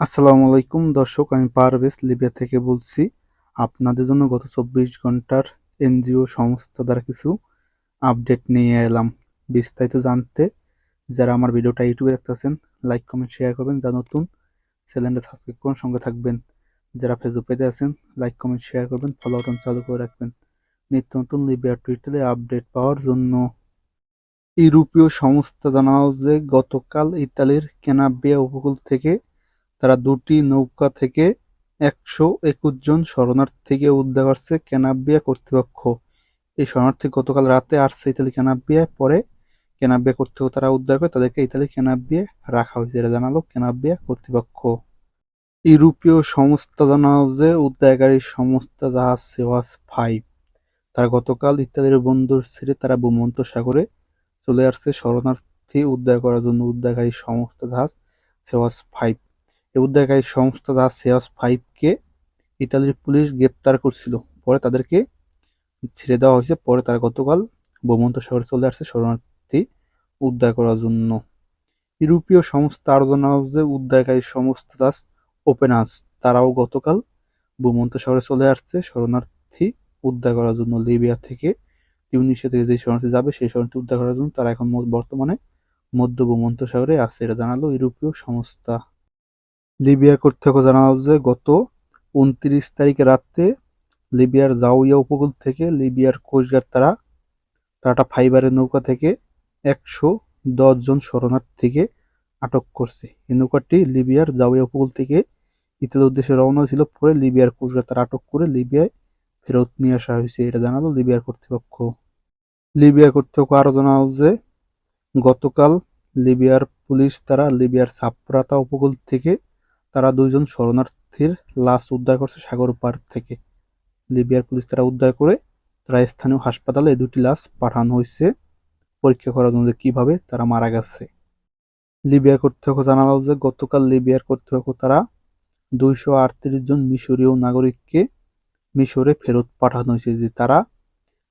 আসসালামু আলাইকুম দর্শক, আমি পারভেজ লিবিয়া থেকে বলছি। আপনাদের জন্য গত চব্বিশ ঘণ্টার এনজিও সংস্থা দ্বারা কিছু আপডেট নিয়ে এলাম। বিস্তারিত জানতে যারা আমার ভিডিওটা ইউটিউবে দেখতেছেন, লাইক, কমেন্ট, শেয়ার করবেন। যা নতুন, চ্যানেলটা সাবস্ক্রাইব করুন, সঙ্গে থাকবেন। যারা ফেসবুক পেজে আছেন, লাইক, কমেন্ট, শেয়ার করবেন, ফলো বাটন চালু করে রাখবেন। নিত্য নতুন লিবিয়া টুইটারে আপডেট পাওয়ার জন্য ইউরোপীয় সংস্থা জানাও যে গতকাল ইতালির কেনাবিয়া উপকূল থেকে তারা দুটি নৌকা থেকে একশো একুশ জন শরণার্থীকে উদ্ধার করছে ক্যানাবিয়া কর্তৃপক্ষ। এই শরণার্থী গতকাল রাতে আসছে ইতালি ক্যানাবিয়ায়, পরে ক্যানাবিয়া কর্তৃপক্ষ তারা উদ্ধার করে তাদেরকে ইতালি ক্যানাবিয়া রাখা হয়েছে। এটা জানালো ক্যানাবিয়া কর্তৃপক্ষ। ইউরোপীয় সংস্থা জানাও যে উদ্ধারকারী সংস্থা জাহাজ সেওয়াস ফাইভ, তারা গতকাল ইতালির বন্দর ছেড়ে তারা ভূমন্ত সাগরে চলে আসছে শরণার্থী উদ্ধার করার জন্য। উদ্ধারকারী সংস্থা জাহাজ সেওয়াস ফাইভ উদ্ধারকারী সংস্থা জাহাজ সেয়াস ফাইভকে ইতালির পুলিশ গ্রেপ্তার করছিল। পরে তাদেরকে ছেড়ে দেওয়া হয়েছে। পরে তারা গতকাল ভূমন্ত শহরে চলে আসছে শরণার্থী উদ্ধার করার জন্য। ইউরোপীয় সংস্থা আরও জানাও যে উদ্ধারকারী সংস্থা জাহাজ ওপেনাস তারাও গতকাল ভূমন্ত শহরে চলে আসছে শরণার্থী উদ্ধার করার জন্য। লিবিয়া থেকে টিউনিশিয়া থেকে যে শরণার্থী যাবে, সেই শরণার্থী উদ্ধার করার জন্য তারা এখন বর্তমানে মধ্য ভূমন্ত সাগরে আছে, এটা জানালো ইউরোপীয় সংস্থা। লিবিয়ার কর্তৃপক্ষ জানালো যে গত উনত্রিশ তারিখে রাতে লিবিয়ার জাউইয়া উপকূল থেকে লিবিয়ার কোস্টগার্ড তারা টাটা ফাইবারের নৌকা থেকে একশো দশ জন শরণার্থীকে আটক করছে। এই নৌকাটি লিবিয়ার জাউইয়া উপকূল থেকে ইতালির উদ্দেশ্যে রওনা ছিল, পরে লিবিয়ার কোস্টগার্ড তারা আটক করে লিবিয়ায় ফেরত নিয়ে আসা হয়েছে, এটা জানালো লিবিয়ার কর্তৃপক্ষ। লিবিয়ার কর্তৃপক্ষ আরও জানালো যে গতকাল লিবিয়ার পুলিশ তারা লিবিয়ার সাপ্রাতা উপকূল থেকে তারা দুইজন শরণার্থীর লাশ উদ্ধার করছে সাগর পার থেকে। লিবিয়ার পুলিশ তারা উদ্ধার করে তারা স্থানীয় হাসপাতালে দুটি লাশ পাঠানো হয়েছে। পরীক্ষা করার জন্য কীভাবে তারা মারা গেছে। লিবিয়ার কর্তৃপক্ষ জানালো যে গতকাল লিবিয়ার কর্তৃপক্ষ তারা দুইশো আটত্রিশ জন মিশরীয় নাগরিককে মিশরে ফেরত পাঠানো হয়েছে যে তারা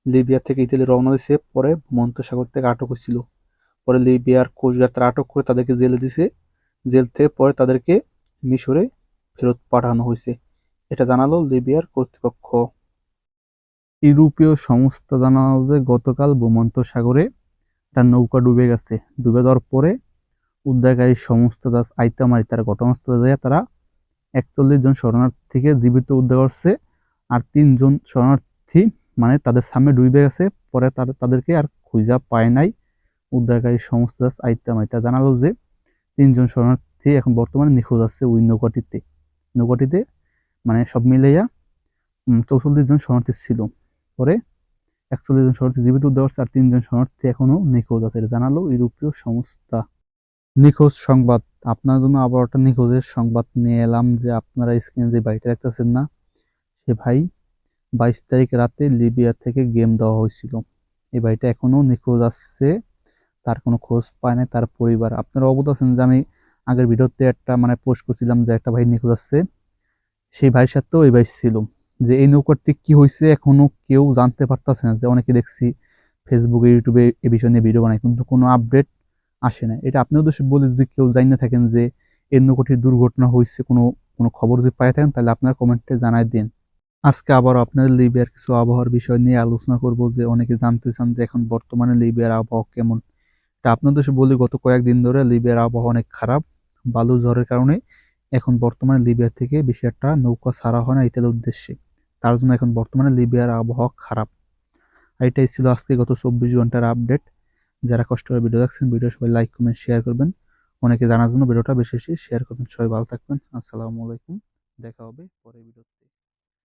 লিবিয়া থেকে ইতালি রওনা দিয়েছে, পরে ভূমন্তসাগর থেকে আটক হয়েছিল। পরে লিবিয়ার কোস্টগার্ড তারা আটক করে তাদেরকে জেলে দিছে জেল থেকে পরে তাদেরকে মিশরে ফেরত পাঠানো হয়েছে। এটা জানালো লিবিয়ার কর্তৃপক্ষ। ইউরোপীয় সংস্থা জানালো যে গতকাল ভূমন্ত সাগরে একটা নৌকা ডুবে গেছে। ডুবে যাওয়ার পরে উদ্ধারকারী সংস্থা জাহাজ আইতামারি তারা ঘটনাস্থলে যায় তারা একচল্লিশ জন শরণার্থীকে জীবিত উদ্ধার করছে আর তিনজন শরণার্থী মানে তাদের সামনে ডুবে গেছে। পরে তাদের, তাদেরকে আর খুঁজা পায় নাই উদ্ধারকারী সংস্থা আইতামারি তা জানালো যে তিনজন শরণার্থী এখন বর্তমানে নিখোঁজ আছে ওই নৌকাটিতে। নৌকাটিতে মানে সব মিলাইয়া চৌচল্লিশ জন শরণার্থী ছিল। পরে একচল্লিশ জন শরণার্থী জীবিত উদ্ধার আর তিনজন শরণার্থী এখনও নিখোঁজ আছে। এটা জানালো ইউরোপীয় সংস্থা। নিখোঁজ সংবাদ। আপনার জন্য আবার একটা নিখোঁজের সংবাদ নিয়ে এলাম যে আপনারা স্ক্রিনে যে বাড়িটা দেখতেছেন না, সে ভাই বাইশ তারিখ রাতে লিবিয়া থেকে গেম দেওয়া হয়েছিল। এই বাড়িটা এখনও নিখোঁজ আসছে তার কোনো খোঁজ পায় না তার পরিবার। আপনারা অবগত আছেন যে আমি আগের ভিডিওতে একটা মানে পোস্ট করছিলাম যে একটা ভাই নিখোঁজ আসছে সেই ভাইয়ের সাথেও এই ভাই ছিল। যে এই নৌকাটি কি হয়েছে এখনও কেউ জানতে পারতেছে না। যে অনেকে দেখছি ফেসবুকে ইউটিউবে এ বিষয় নিয়ে ভিডিও বানায়, কিন্তু কোনো আপডেট আসে না এটা আপনি উদ্দেশ্যে বলে যদি কেউ জানি না থাকেন যে এই নৌকাটির দুর্ঘটনা হয়েছে, কোনো কোনো খবর যদি পাই থাকেন, তাহলে আপনার কমেন্টে জানাই দিন। আজকে আবার আপনাদের লিবিয়ার কিছু আবহাওয়ার বিষয় নিয়ে আলোচনা করব যে অনেকে জানতে চান যে এখন বর্তমানে লিবিয়ার আবহাওয়া কেমন। এটা আপনাদের বলি, গত কয়েকদিন ধরে লিবিয়ার আবহাওয়া অনেক খারাপ। বালু ঝড়ের কারণে এখন বর্তমানে লিবিয়া থেকে বেশি একটা নৌকা ছাড়া হয় না ইতালির উদ্দেশ্যে। তার জন্য এখন বর্তমানে লিবিয়ার আবহাওয়া খারাপ। এটাই ছিল আজকে গত চব্বিশ ঘণ্টার আপডেট। যারা কষ্ট করে ভিডিও দেখছেন ভিডিও সবাই লাইক কমেন্ট শেয়ার করবেন। অনেকে জানার জন্য ভিডিওটা বেশি বেশি শেয়ার করবেন। সবাই ভালো থাকবেন। আসসালামু আলাইকুম। দেখা হবে পরের ভিডিওতে।